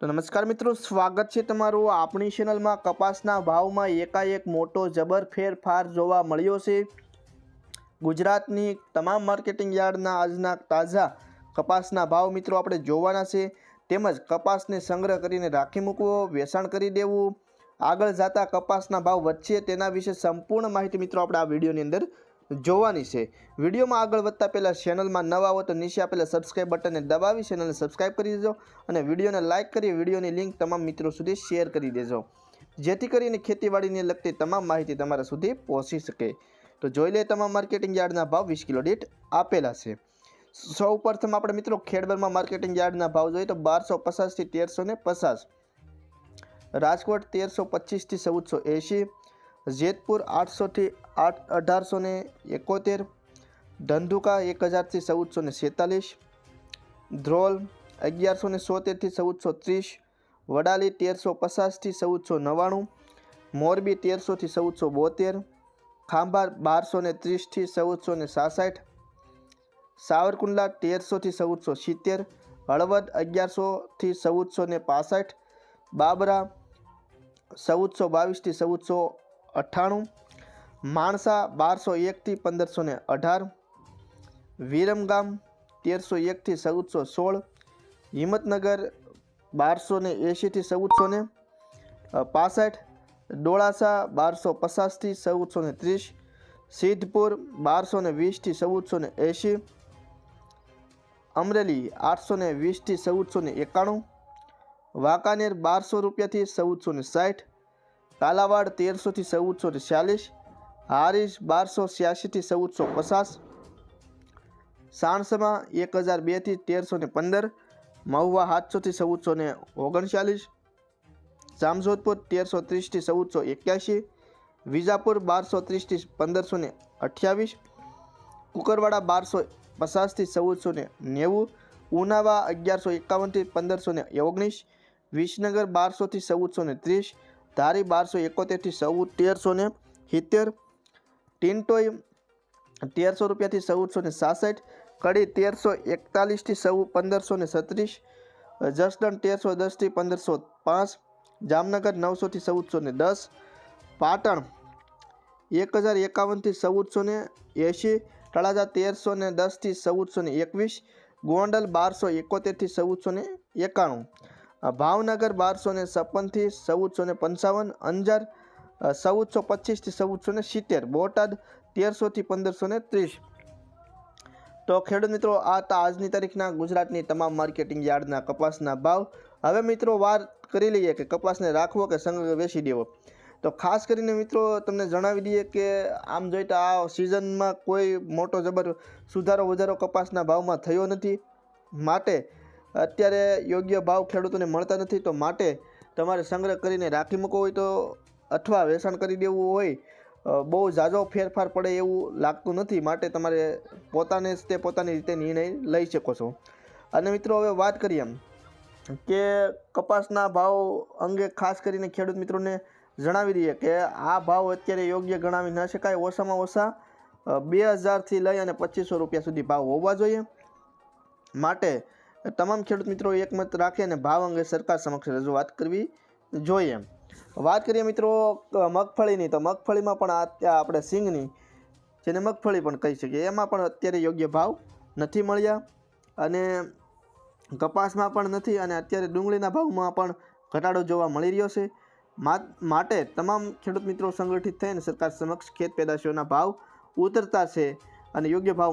તો નમસ્કાર મિત્રો, સ્વાગત છે તમારું આપણી ચેનલમાં કપાસના ભાવમાં એકાએક મોટો જબર ફેરફાર જોવા મળ્યો છે. ગુજરાતની તમામ માર્કેટિંગ યાર્ડના આજના તાજા કપાસના ભાવ મિત્રો આપણે જોવાના છે. તેમજ કપાસને સંગ્રહ કરીને રાખી મૂકવો, વેચાણ કરી દેવું. આગળ જતા કપાસના ભાવ વધશે તેના વિશે સંપૂર્ણ માહિતી મિત્રો આપણે આ વિડીયોની અંદર જોવાની છે. વિડીયોમાં આગળ વધતા પહેલાં ચેનલમાં નવા આવો તો નીચે આપેલા સબસ્ક્રાઇબ બટનને દબાવી ચેનલને સબસ્ક્રાઇબ કરી દેજો અને વિડીયોને લાઇક કરી વિડીયોની લિંક તમામ મિત્રો સુધી શેર કરી દેજો. જેથી કરીને ખેતીવાડીને લગતી તમામ માહિતી તમારા સુધી પહોંચી શકે. તો જોઈ લે તમામ માર્કેટિંગ યાર્ડના ભાવ વીસ કિલો દીઠ આપેલા છે. સૌ પ્રથમ આપણે મિત્રો ખેડબરમાં માર્કેટિંગ યાર્ડના ભાવ જોઈએ તો બારસો પચાસથી તેરસો ને પચાસ. રાજકોટ તેરસો પચીસથી ચૌદસો એંશી. જેતપુર આઠસોથી આઠ અઢારસો ને એકોતેર, ધંધુકા એક હજારથી ચૌદસો ને છેતાલીસ, ધ્રોલ અગિયારસો ને સોતેરથી ચૌદસો ત્રીસ, વડાલી તેરસો પચાસથી ચૌદસો નવ્વાણું, મોરબી તેરસોથી ચૌદસો બોતેર, ખાંભાર બારસો ને ત્રીસથી ચૌદસો ને સાસઠ, સાવરકુંડલા તેરસોથી ચૌદસો સિત્તેર, હળવદ અગિયારસોથી ચૌદસો ને પાસઠ, બાબરા ચૌદસો બાવીસથી ચૌદસો અઠ્ઠાણું. માણસા બારસો એકથી પંદરસો ને અઢાર. વિરમગામ તેરસો એકથી ચૌદસો સોળ. હિંમતનગર બારસો ને એંશીથી ચૌદસો ને પાસઠ. ડોળાસા બારસો પચાસથી ચૌદસો ને ત્રીસ. સિદ્ધપુર બારસો ને વીસથી ચૌદસો ને એંશી. અમરેલી આઠસો ને વીસથી ચૌદસો ને એકાણું. વાંકાનેર બારસો રૂપિયાથી ચૌદસો ને સાઠ. કાલાવાડ તેરસોથી ચૌદસો ને છ્યાલીસ હારીશ બારસો છ્યાસીથી ચૌદસો પચાસ, સાણસમાં એક હજાર બેથી તેરસો ને પંદર, મહુવા સાતસોથી ચૌદસો ને ઓગણચાલીસ, જામજોધપુર તેરસો ત્રીસથી ચૌદસો એક્યાસી, વિજાપુર બારસો ત્રીસથી પંદરસો ને અઠ્યાવીસ, કુકરવાડા બારસો પચાસથી ચૌદસો ને નેવું, ઉનાવા અગિયારસો એકાવનથી પંદરસો ને ઓગણીસ, વિસનગર બારસોથી ચૌદસો ને ત્રીસ ધારી બારસો એકોતેરથી ચૌદ તેરસો ને સિત્તેર. ટિન્ટોય તેરસો રૂપિયાથી ચૌદસો ને સાસઠ. કડી તેરસો એકતાલીસથી ચૌ પંદરસો ને છત્રીસ. જસદણ તેરસો દસથી પંદરસો પાંચ. જામનગર નવસોથી ચૌદસો ને દસ. પાટણ એક હજાર એકાવનથી ચૌદસો ને એંશી. તળાજા તેરસો ને દસથી ચૌદસો ને એકવીસ. ગોંડલ બારસો એકોતેરથી ચૌદસો ને એકાણું. ભાવનગર બારસો ને છપ્પનથી ચૌદસો ને પંચાવન, અંજાર ચૌદસો પચીસથી ચૌદસો ને સિત્તેર, બોટાદ તેરસોથી પંદરસો ને ત્રીસ. તો ખેડૂત મિત્રો, આ હતા આજની તારીખના ગુજરાતની તમામ માર્કેટિંગ યાર્ડના કપાસના ભાવ. હવે મિત્રો વાત કરી લઈએ કે કપાસને રાખવો કે સંગ્રહ વેચી દેવો. તો ખાસ કરીને મિત્રો, તમને જણાવી દઈએ કે આમ જોઈએ તો આ સિઝનમાં કોઈ મોટો જબર સુધારો વધારો કપાસના ભાવમાં થયો નથી. માટે અત્યારે યોગ્ય ભાવ ખેડૂતોને મળતા નથી તો માટે તમારે સંગ્રહ કરીને રાખી મૂકવો હોય તો અથવા વેચાણ કરી દેવું હોય બહુ ઝાઝો ફેરફાર પડે એવું લાગતું નથી, માટે તમારે પોતાને જ તે પોતાની રીતે નિર્ણય લઈ શકો છો. અને મિત્રો હવે વાત કરીએ એમ કે કપાસના ભાવ અંગે ખાસ કરીને ખેડૂત મિત્રોને જણાવી દઈએ કે આ ભાવ અત્યારે યોગ્ય ગણાવી ન શકાય. ઓછામાં ઓછા બે હજારથી લઈ અને પચીસો રૂપિયા સુધી ભાવ હોવા જોઈએ. માટે તમામ ખેડૂત મિત્રો એકમત રાખે અને ભાવ અંગે સરકાર સમક્ષ રજૂઆત કરવી જોઈએ. વાત કરીએ મિત્રો મગફળીની. તો મગફળીમાં પણ આપણે સિંગની, જેને મગફળી પણ કહી શકીએ, એમાં પણ અત્યારે યોગ્ય ભાવ નથી મળ્યા અને કપાસમાં પણ નથી અને અત્યારે ડુંગળીના ભાવમાં પણ ઘટાડો જોવા મળી રહ્યો છે. માટે તમામ ખેડૂત મિત્રો સંગઠિત થઈને સરકાર સમક્ષ ખેત પેદાશોના ભાવ ઉતરતા છે અને યોગ્ય ભાવ